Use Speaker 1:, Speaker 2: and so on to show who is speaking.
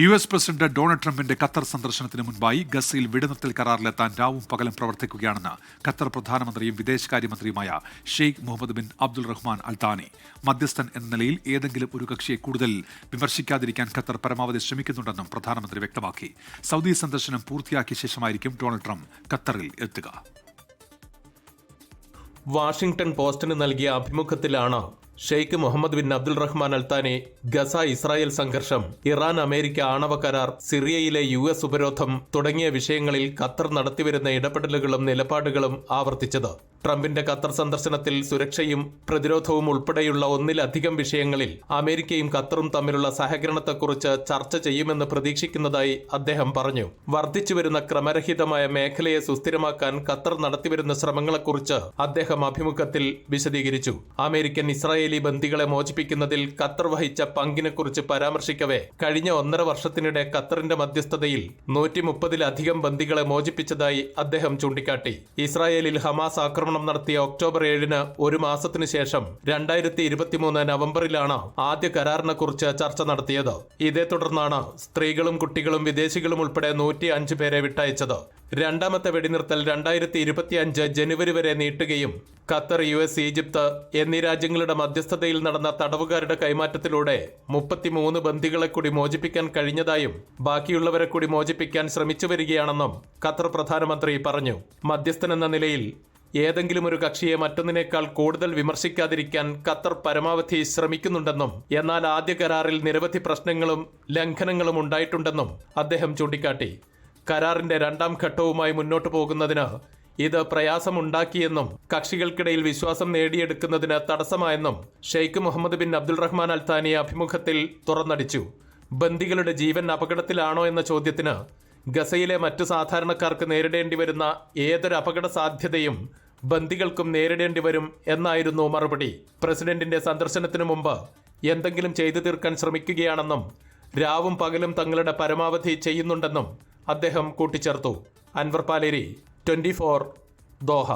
Speaker 1: U S president Donald ട്രംപിന്റെ Qatar സന്ദർശനത്തിന് മുൻപായി ഗസയിൽ വെടിനിർത്തൽ കരാറിലെത്താൻ രാവും പകലും പ്രവർത്തിക്കുകയാണെന്ന് ഖത്തർ പ്രധാനമന്ത്രിയും വിദേശകാര്യമന്ത്രിയുമായ Sheikh Mohammed bin Abdul Rahman Al Thani മധ്യസ്ഥൻ എന്ന നിലയിൽ ഏതെങ്കിലും ഒരു കക്ഷിയെ കൂടുതൽ വിമർശിക്കാതിരിക്കാൻ ഖത്തർ പരമാവധി ശ്രമിക്കുന്നുണ്ടെന്നും പ്രധാനമന്ത്രി വ്യക്തമാക്കി. സൗദി സന്ദർശനം പൂർത്തിയാക്കിയ ശേഷമായിരിക്കും ഡൊണാൾഡ് ട്രംപ് ഖത്തറിൽ എത്തുക.
Speaker 2: വാഷിംഗ്ടൺ പോസ്റ്റിന് നൽകിയ അഭിമുഖത്തിലാണ് Sheikh Mohammed bin Abdul Rahman Al Thani Gaza Israel സംഘർഷം ഇറാൻ അമേരിക്ക ആണവ കരാർ സിറിയയിലെ യു എസ് ഉപരോധം തുടങ്ങിയ വിഷയങ്ങളിൽ ഖത്തർ നടത്തിവരുന്ന ഇടപെടലുകളും നിലപാടുകളും ആവർത്തിച്ചത്. ട്രംപിന്റെ ഖത്തർ സന്ദർശനത്തിൽ സുരക്ഷയും പ്രതിരോധവും ഉൾപ്പെടെയുള്ള ഒന്നിലധികം വിഷയങ്ങളിൽ അമേരിക്കയും ഖത്തറും തമ്മിലുള്ള സഹകരണത്തെക്കുറിച്ച് ചർച്ച ചെയ്യുമെന്ന് പ്രതീക്ഷിക്കുന്നതായി അദ്ദേഹം പറഞ്ഞു. വർദ്ധിച്ചുവരുന്ന ക്രമരഹിതമായ മേഖലയെ സുസ്ഥിരമാക്കാൻ ഖത്തർ നടത്തിവരുന്ന ശ്രമങ്ങളെക്കുറിച്ച് അദ്ദേഹം അഭിമുഖത്തിൽ വിശദീകരിച്ചു. അമേരിക്കൻ ഇസ്രായേലി ബന്ദികളെ മോചിപ്പിക്കുന്നതിൽ ഖത്തർ വഹിച്ച പങ്കിനെക്കുറിച്ച് പരാമർശിക്കവേ കഴിഞ്ഞ ഒന്നര വർഷത്തിനിടെ ഖത്തറിന്റെ മധ്യസ്ഥതയിൽ നൂറ്റി മുപ്പതിലധികം ബന്ദികളെ മോചിപ്പിച്ചതായി അദ്ദേഹം ചൂണ്ടിക്കാട്ടി. ഇസ്രായേലിൽ ഹമാസ് ആക്രമണം നടത്തിയ ഒക്ടോബർ ഏഴിന് ഒരു മാസത്തിനു ശേഷം രണ്ടായിരത്തി ഇരുപത്തിമൂന്ന് നവംബറിലാണ് ആദ്യ കരാറിനെക്കുറിച്ച് ചർച്ച നടത്തിയത്. ഇതേ തുടർന്നാണ് സ്ത്രീകളും കുട്ടികളും വിദേശികളും ഉൾപ്പെടെ നൂറ്റി അഞ്ച് പേരെ വിട്ടയച്ചത്. രണ്ടാമത്തെ വെടിനിർത്തൽ രണ്ടായിരത്തി ഇരുപത്തിയഞ്ച് ജനുവരി വരെ നീട്ടുകയും ഖത്തർ യു എസ് ഈജിപ്ത് എന്നീ രാജ്യങ്ങളുടെ മധ്യസ്ഥതയിൽ നടന്ന തടവുകാരുടെ കൈമാറ്റത്തിലൂടെ മുപ്പത്തിമൂന്ന് ബന്ദികളെ കൂടി മോചിപ്പിക്കാൻ കഴിഞ്ഞതായും ബാക്കിയുള്ളവരെ കൂടി മോചിപ്പിക്കാൻ ശ്രമിച്ചു വരികയാണെന്നും ഖത്തർ പ്രധാനമന്ത്രി പറഞ്ഞു. മധ്യസ്ഥനെന്ന നിലയിൽ ഏതെങ്കിലും ഒരു കക്ഷിയെ മറ്റൊന്നിനേക്കാൾ കൂടുതൽ വിമർശിക്കാതിരിക്കാൻ ഖത്തർ പരമാവധി ശ്രമിക്കുന്നുണ്ടെന്നും എന്നാൽ ആദ്യ കരാറിൽ നിരവധി പ്രശ്നങ്ങളും ലംഘനങ്ങളും ഉണ്ടായിട്ടുണ്ടെന്നും അദ്ദേഹം ചൂണ്ടിക്കാട്ടി. കരാറിന്റെ രണ്ടാം ഘട്ടവുമായി മുന്നോട്ടു പോകുന്നതിന് ഇത് പ്രയാസമുണ്ടാക്കിയെന്നും കക്ഷികൾക്കിടയിൽ വിശ്വാസം നേടിയെടുക്കുന്നതിന് തടസ്സമായെന്നും Sheikh Mohammed bin Abdul Rahman Al Al Thani അഭിമുഖത്തിൽ തുറന്നടിച്ചു. ബന്ദികളുടെ ജീവൻ അപകടത്തിലാണോ എന്ന ചോദ്യത്തിന് ഗസയിലെ മറ്റു സാധാരണക്കാർക്ക് നേരിടേണ്ടി വരുന്ന ഏതൊരു അപകട സാധ്യതയും ബന്ദികൾക്കും നേരിടേണ്ടി വരും എന്നായിരുന്നു മറുപടി. പ്രസിഡന്റിന്റെ സന്ദർശനത്തിനു മുമ്പ് എന്തെങ്കിലും ചെയ്തു തീർക്കാൻ ശ്രമിക്കുകയാണെന്നും രാവും പകലും തങ്ങളുടെ പരമാവധി ചെയ്യുന്നുണ്ടെന്നും അദ്ദേഹം കൂട്ടിച്ചേർത്തു. Anwar Paleri twenty Doha.